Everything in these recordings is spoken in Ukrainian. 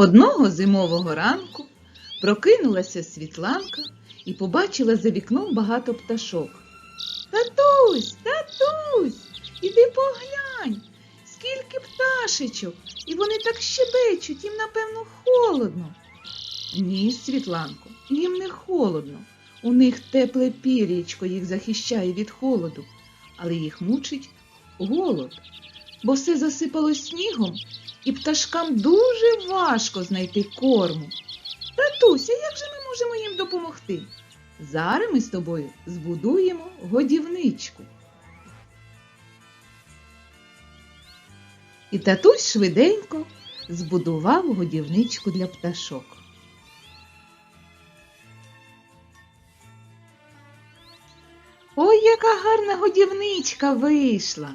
Одного зимового ранку прокинулася Світланка і побачила за вікном багато пташок. Татусь, татусь, іди поглянь, скільки пташечок, і вони так щебечуть, їм, напевно, холодно. Ні, Світланко, їм не холодно. У них тепле пір'ячко їх захищає від холоду, але їх мучить голод, бо все засипало снігом, і пташкам дуже важко знайти корму. Татуся, як же ми можемо їм допомогти? Зараз ми з тобою збудуємо годівничку. І татусь швиденько збудував годівничку для пташок. Ой, яка гарна годівничка вийшла.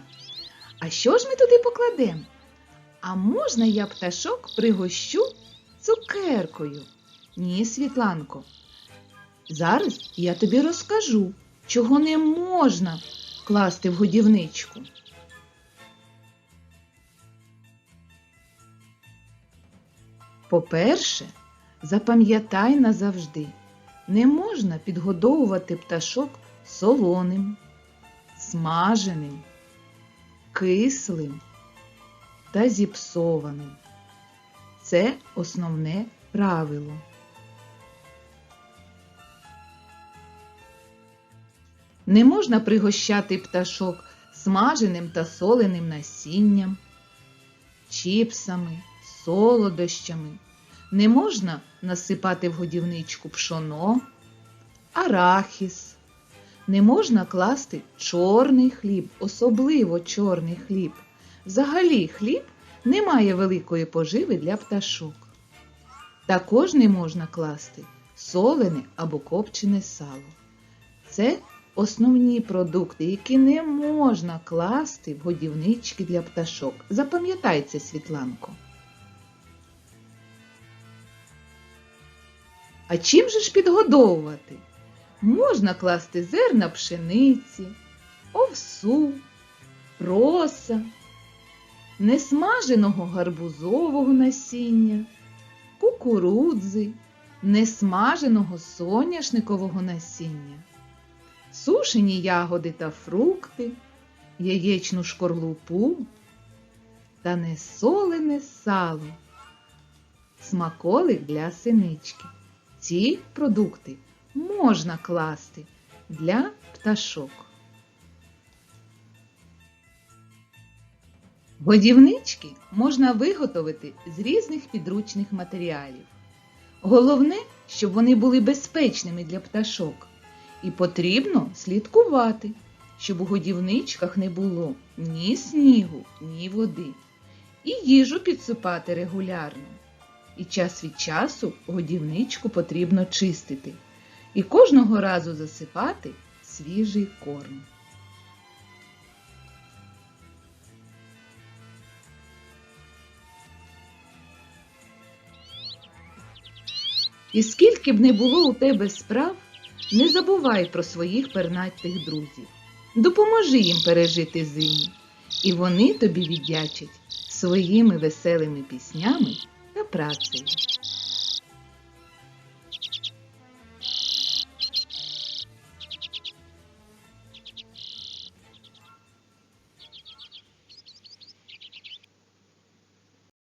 А що ж ми туди покладемо? А можна я пташок пригощу цукеркою? Ні, Світланко. Зараз я тобі розкажу, чого не можна класти в годівничку. По-перше, запам'ятай назавжди, не можна підгодовувати пташок солоним, смаженим, кислим та зіпсованим. Це основне правило. Не можна пригощати пташок смаженим та соленим насінням, чіпсами, солодощами. Не можна насипати в годівничку пшоно, арахіс. Не можна класти чорний хліб, особливо чорний хліб. Взагалі хліб не має великої поживи для пташок. Також не можна класти солене або копчене сало. Це основні продукти, які не можна класти в годівнички для пташок. Запам'ятай це, Світланко. А чим же ж підгодовувати? Можна класти зерна пшениці, овсу, проса, несмаженого гарбузового насіння, кукурудзи, несмаженого соняшникового насіння, сушені ягоди та фрукти, яєчну шкорлупу та несолене сало, смаколик для синички. Ці продукти можна класти для пташок. Годівнички можна виготовити з різних підручних матеріалів. Головне, щоб вони були безпечними для пташок. І потрібно слідкувати, щоб у годівничках не було ні снігу, ні води. І їжу підсипати регулярно. І час від часу годівничку потрібно чистити. І кожного разу засипати свіжий корм. І скільки б не було у тебе справ, не забувай про своїх пернатих друзів. Допоможи їм пережити зиму, і вони тобі віддячать своїми веселими піснями та працею.